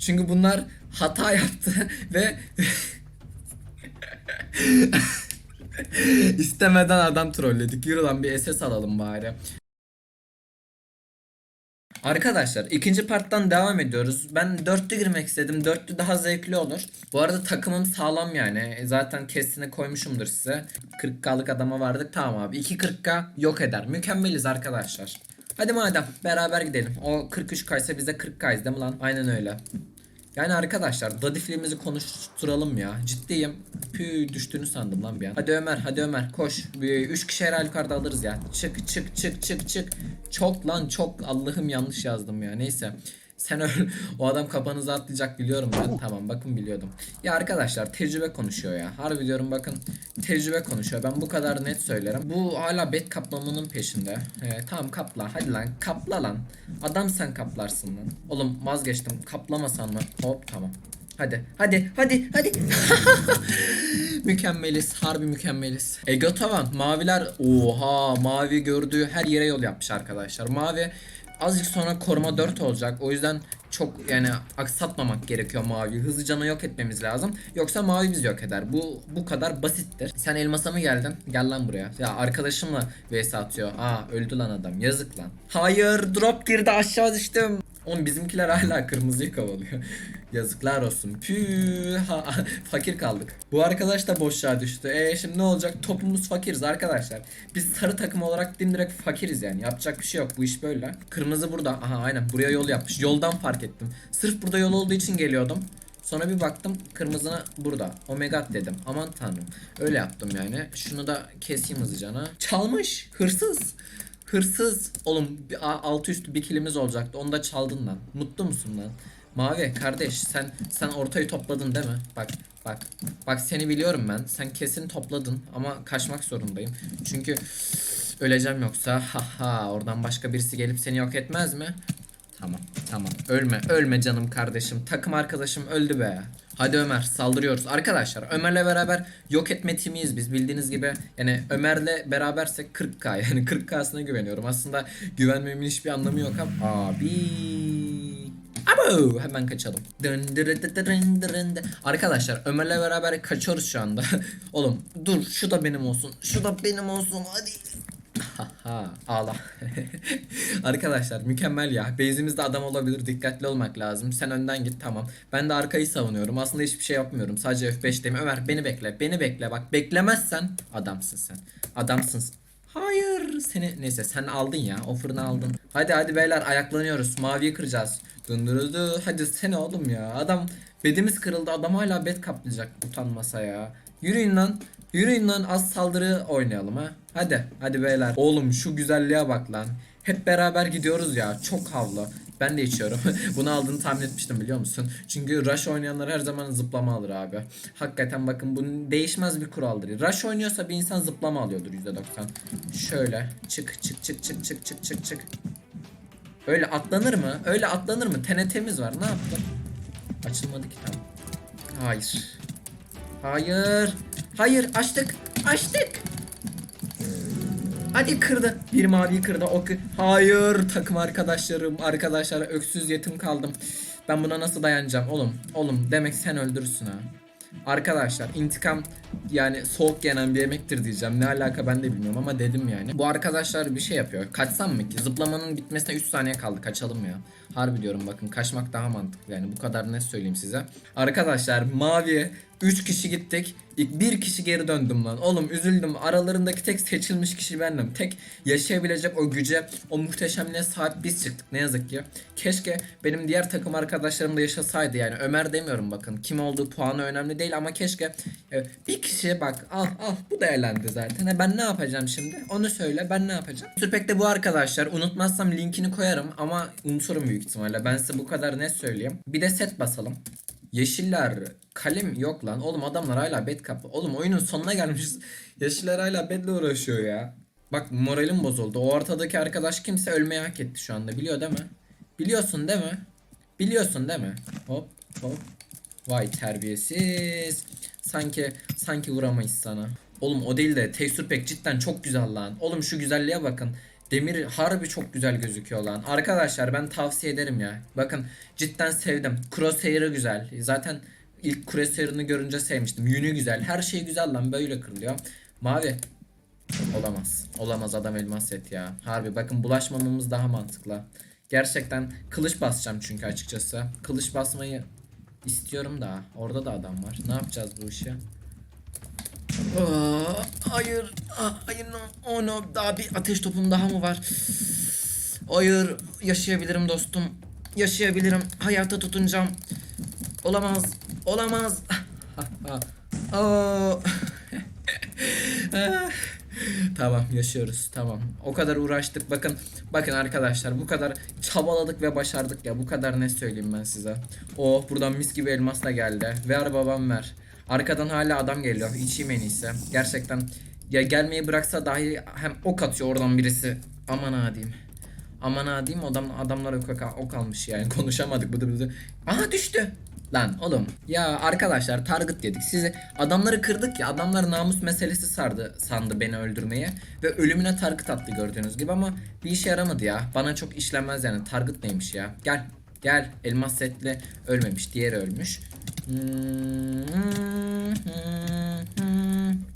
Çünkü bunlar hata yaptı ve istemeden adam trolledik. Yürü lan bir SS alalım bari. Arkadaşlar ikinci parttan devam ediyoruz. Ben dörtlü girmek istedim. Dörtlü daha zevkli olur. Bu arada takımım sağlam yani. E, Zaten kestine koymuşumdur size. 40k'lık adama vardık. Tamam abi. 2 40k yok eder. Mükemmeliz arkadaşlar. Hadi madem beraber gidelim. O 43k ise biz de 40k'yız değil mi lan? Aynen öyle. Yani arkadaşlar dadifliğimizi konuşturalım ya. Ciddiyim. Pü düştüğünü sandım lan bir an. Hadi Ömer hadi Ömer koş. Bir, üç kişi her halükarda alırız ya. Çık çık çık çık çık. Çok lan çok Allah'ım yanlış yazdım ya. Neyse. Sen öl. O adam kafanıza atlayacak biliyorum ben. Tamam bakın biliyordum. Ya arkadaşlar tecrübe konuşuyor ya. Harbi diyorum bakın. Tecrübe konuşuyor. Ben bu kadar net söylerim. Bu hala bet kaplamanın peşinde. Ee, tamam kapla. Hadi lan kapla lan. Adam sen kaplarsın lan. Oğlum vazgeçtim. Kaplamasan mı? Hop tamam. Hadi hadi hadi hadi. mükemmeliz. Harbi mükemmeliz. Ego tavan. Maviler oha mavi gördüğü her yere yol yapmış arkadaşlar. Mavi azıcık sonra koruma 4 olacak. O yüzden çok yani aksatmamak gerekiyor mavi. Hızlıca yok etmemiz lazım. Yoksa mavi bizi yok eder. Bu bu kadar basittir. Sen elmasa mı geldin? Gel lan buraya. Ya arkadaşımla vs atıyor. Aa öldü lan adam. Yazık lan. Hayır drop girdi aşağı düştüm. Oğlum bizimkiler hala kırmızıyı kovalıyor. Yazıklar olsun. Püh. ha- fakir kaldık. Bu arkadaş da boşluğa düştü. E şimdi ne olacak? Topumuz fakiriz arkadaşlar. Biz sarı takım olarak dimdirek fakiriz yani. Yapacak bir şey yok. Bu iş böyle. Kırmızı burada. Aha aynen. Buraya yol yapmış. Yoldan fark ettim. Sırf burada yol olduğu için geliyordum. Sonra bir baktım kırmızına burada. Omega dedim. Aman tanrım. Öyle yaptım yani. Şunu da keseyim hızlıcana. Çalmış. Hırsız. Hırsız. Oğlum altı üstü bir kilimiz olacaktı. Onu da çaldın lan. Mutlu musun lan? Mavi kardeş sen sen ortayı topladın değil mi? Bak bak. Bak seni biliyorum ben. Sen kesin topladın ama kaçmak zorundayım. Çünkü öleceğim yoksa. Haha oradan başka birisi gelip seni yok etmez mi? Tamam tamam. Ölme ölme canım kardeşim. Takım arkadaşım öldü be. Hadi Ömer saldırıyoruz. Arkadaşlar Ömer'le beraber yok etme timiyiz biz bildiğiniz gibi. Yani Ömer'le berabersek 40k yani 40k'sına güveniyorum. Aslında güvenmemin hiçbir anlamı yok ama Abi. Abo! Hemen kaçalım. Arkadaşlar Ömer'le beraber kaçıyoruz şu anda. Oğlum dur. Şu da benim olsun. Şu da benim olsun. Hadi. Haha ağla. Arkadaşlar mükemmel ya. Base'imizde adam olabilir. Dikkatli olmak lazım. Sen önden git tamam. Ben de arkayı savunuyorum. Aslında hiçbir şey yapmıyorum. Sadece F5'teyim. Ömer beni bekle. Beni bekle. Bak beklemezsen adamsın sen. Adamsın. Hayır seni neyse sen aldın ya o fırını aldın. Hadi hadi beyler ayaklanıyoruz maviyi kıracağız. Döndürüldü hadi sen oğlum ya adam bedimiz kırıldı adam hala bed kaplayacak utanmasa ya. Yürüyün lan yürüyün lan az saldırı oynayalım ha. Hadi hadi beyler. Oğlum şu güzelliğe bak lan. Hep beraber gidiyoruz ya çok havlu. Ben de içiyorum. Bunu aldığını tahmin etmiştim biliyor musun? Çünkü Rush oynayanlar her zaman zıplama alır abi. Hakikaten bakın bu değişmez bir kuraldır. Rush oynuyorsa bir insan zıplama alıyordur %90. Şöyle çık çık çık çık çık çık çık çık. Öyle atlanır mı? Öyle atlanır mı? TNT'miz var. Ne yaptın? Açılmadı ki tam. Hayır. Hayır. Hayır açtık. Açtık. Hadi kırdı. Bir mavi kırdı. O kı- Hayır takım arkadaşlarım. Arkadaşlar öksüz yetim kaldım. Ben buna nasıl dayanacağım oğlum? Oğlum demek sen öldürürsün ha. Arkadaşlar intikam yani soğuk yenen bir yemektir diyeceğim. Ne alaka ben de bilmiyorum ama dedim yani. Bu arkadaşlar bir şey yapıyor. Kaçsam mı ki? Zıplamanın bitmesine 3 saniye kaldı. Kaçalım ya. Harbi diyorum bakın kaçmak daha mantıklı yani bu kadar ne söyleyeyim size. Arkadaşlar maviye 3 kişi gittik. İlk bir kişi geri döndüm lan. Oğlum üzüldüm. Aralarındaki tek seçilmiş kişi bendim. Tek yaşayabilecek o güce, o muhteşemliğe sahip biz çıktık ne yazık ki. Keşke benim diğer takım arkadaşlarım da yaşasaydı yani. Ömer demiyorum bakın. Kim olduğu puanı önemli değil ama keşke e, bir kişi bak al al bu da elendi zaten. E, ben ne yapacağım şimdi? Onu söyle ben ne yapacağım? Sürpek'te bu arkadaşlar. Unutmazsam linkini koyarım ama unuturum büyük ihtimalle. Ben size bu kadar net söyleyeyim. Bir de set basalım. Yeşiller kalem yok lan. Oğlum adamlar hala bed kapı. Oğlum oyunun sonuna gelmişiz. Yeşiller hala bedle uğraşıyor ya. Bak moralim bozuldu. O ortadaki arkadaş kimse ölmeyi hak etti şu anda. Biliyor değil mi? Biliyorsun değil mi? Biliyorsun değil mi? Hop hop. Vay terbiyesiz. Sanki sanki vuramayız sana. Oğlum o değil de tekstür pek cidden çok güzel lan. Oğlum şu güzelliğe bakın. Demir harbi çok güzel gözüküyor lan. Arkadaşlar ben tavsiye ederim ya. Bakın cidden sevdim. Crosshair'ı güzel. Zaten ilk Crosshair'ını görünce sevmiştim. Yünü güzel. Her şey güzel lan böyle kırılıyor. Mavi. Olamaz. Olamaz adam elmas set ya. Harbi bakın bulaşmamamız daha mantıklı. Gerçekten kılıç basacağım çünkü açıkçası. Kılıç basmayı istiyorum da. Orada da adam var. Ne yapacağız bu işi? Aa, hayır. Aa, hayır. No. Oh no. Daha bir ateş topum daha mı var? Hayır. Yaşayabilirim dostum. Yaşayabilirim. Hayata tutunacağım. Olamaz. Olamaz. Aa. tamam yaşıyoruz tamam o kadar uğraştık bakın bakın arkadaşlar bu kadar çabaladık ve başardık ya bu kadar ne söyleyeyim ben size oh buradan mis gibi elmas da geldi ver babam ver arkadan hala adam geliyor. İçeyim en iyisi. Gerçekten ya gelmeyi bıraksa dahi hem ok atıyor oradan birisi. Aman ha diyeyim. Aman ha diyeyim adam, adamlar ok, ok almış yani. Konuşamadık bıdı bıdı. Aha düştü. Lan oğlum. Ya arkadaşlar target dedik sizi adamları kırdık ya adamlar namus meselesi sardı sandı beni öldürmeye. Ve ölümüne target attı gördüğünüz gibi ama bir işe yaramadı ya. Bana çok işlemez yani. Target neymiş ya? Gel gel. Elmas setle ölmemiş diğeri ölmüş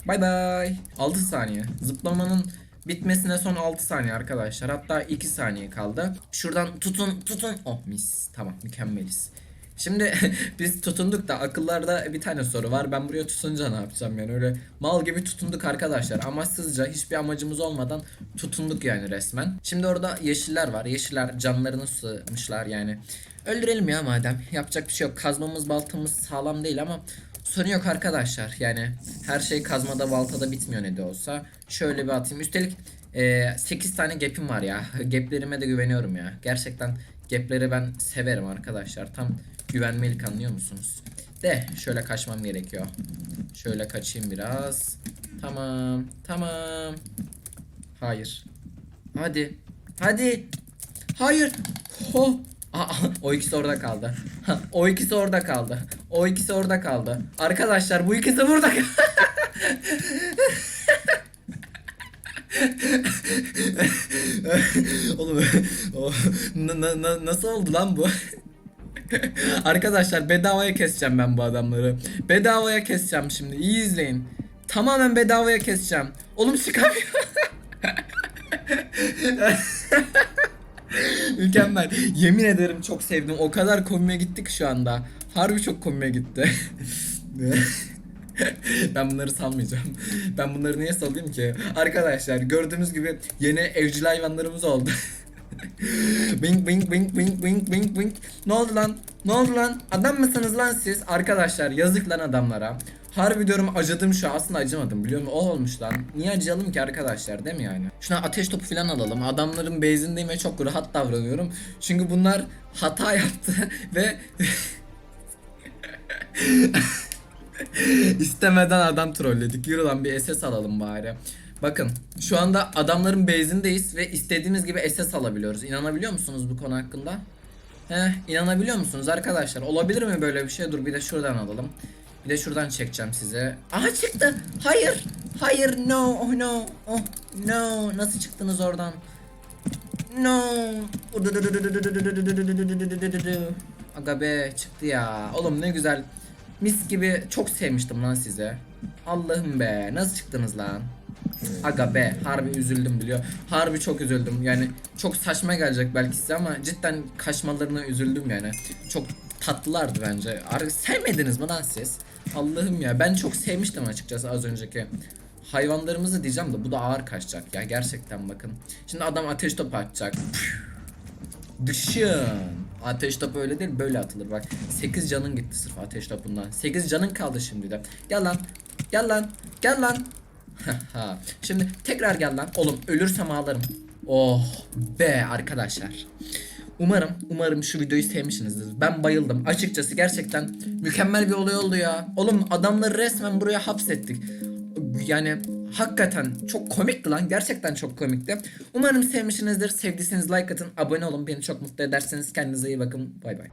Bay bay 6 saniye zıplamanın bitmesine son 6 saniye arkadaşlar hatta 2 saniye kaldı şuradan tutun tutun oh mis tamam mükemmeliz Şimdi biz tutunduk da akıllarda bir tane soru var. Ben buraya tutunca ne yapacağım yani öyle mal gibi tutunduk arkadaşlar. Amaçsızca hiçbir amacımız olmadan tutunduk yani resmen. Şimdi orada yeşiller var. Yeşiller canlarını sığmışlar yani. Öldürelim ya madem. Yapacak bir şey yok. Kazmamız baltamız sağlam değil ama sorun yok arkadaşlar. Yani her şey kazmada baltada bitmiyor ne de olsa. Şöyle bir atayım. Üstelik e, 8 tane gap'im var ya. Gap'lerime de güveniyorum ya. Gerçekten gap'leri ben severim arkadaşlar. Tam güvenmelik anlıyor musunuz? De şöyle kaçmam gerekiyor. Şöyle kaçayım biraz. Tamam. Tamam. Hayır. Hadi. Hadi. Hayır. Ho. O ikisi orada kaldı. O ikisi orada kaldı. O ikisi orada kaldı. Arkadaşlar bu ikisi burada. Oğlum o, na- na- na- nasıl oldu lan bu? Arkadaşlar bedavaya keseceğim ben bu adamları. Bedavaya keseceğim şimdi. İyi izleyin. Tamamen bedavaya keseceğim. Oğlum çıkamıyor. Mükemmel. Yemin ederim çok sevdim. O kadar komiğe gittik şu anda. Harbi çok komiğe gitti. ben bunları salmayacağım. Ben bunları niye salayım ki? Arkadaşlar gördüğünüz gibi yeni evcil hayvanlarımız oldu. bing bing bing bing bing bing bing. Ne oldu lan? Ne oldu lan? Adam mısınız lan siz? Arkadaşlar yazık lan adamlara. Harbi diyorum acıdım şu aslında acımadım biliyor musun? O olmuş lan. Niye acıyalım ki arkadaşlar değil mi yani? Şuna ateş topu falan alalım. Adamların base'indeyim ve çok rahat davranıyorum. Çünkü bunlar hata yaptı ve İstemeden adam trolledik. Yürü lan bir SS alalım bari. Bakın şu anda adamların base'indeyiz ve istediğimiz gibi SS alabiliyoruz. İnanabiliyor musunuz bu konu hakkında? Heh, inanabiliyor musunuz arkadaşlar? Olabilir mi böyle bir şey? Dur bir de şuradan alalım. Bir de şuradan çekeceğim size. Aha çıktı. Hayır. Hayır no. Oh no. Oh no. Nasıl çıktınız oradan? No. Aga be çıktı ya. Oğlum ne güzel. Mis gibi çok sevmiştim lan size. Allah'ım be. Nasıl çıktınız lan? Aga be harbi üzüldüm biliyor. Harbi çok üzüldüm. Yani çok saçma gelecek belki size ama cidden kaçmalarına üzüldüm yani. Çok tatlılardı bence. Ar sevmediniz mi lan siz? Allah'ım ya ben çok sevmiştim açıkçası az önceki hayvanlarımızı diyeceğim de bu da ağır kaçacak ya gerçekten bakın. Şimdi adam ateş topu atacak. Düşün. Ateş topu öyle değil böyle atılır bak. 8 canın gitti sırf ateş topundan. 8 canın kaldı şimdi de. Gel lan. Gel lan. Gel lan. Şimdi tekrar gel lan. Oğlum ölürsem ağlarım. Oh be arkadaşlar. Umarım, umarım şu videoyu sevmişsinizdir. Ben bayıldım. Açıkçası gerçekten mükemmel bir olay oldu ya. Oğlum adamları resmen buraya hapsettik. Yani hakikaten çok komikti lan. Gerçekten çok komikti. Umarım sevmişsinizdir. Sevdiyseniz like atın, abone olun. Beni çok mutlu edersiniz. Kendinize iyi bakın. Bay bay.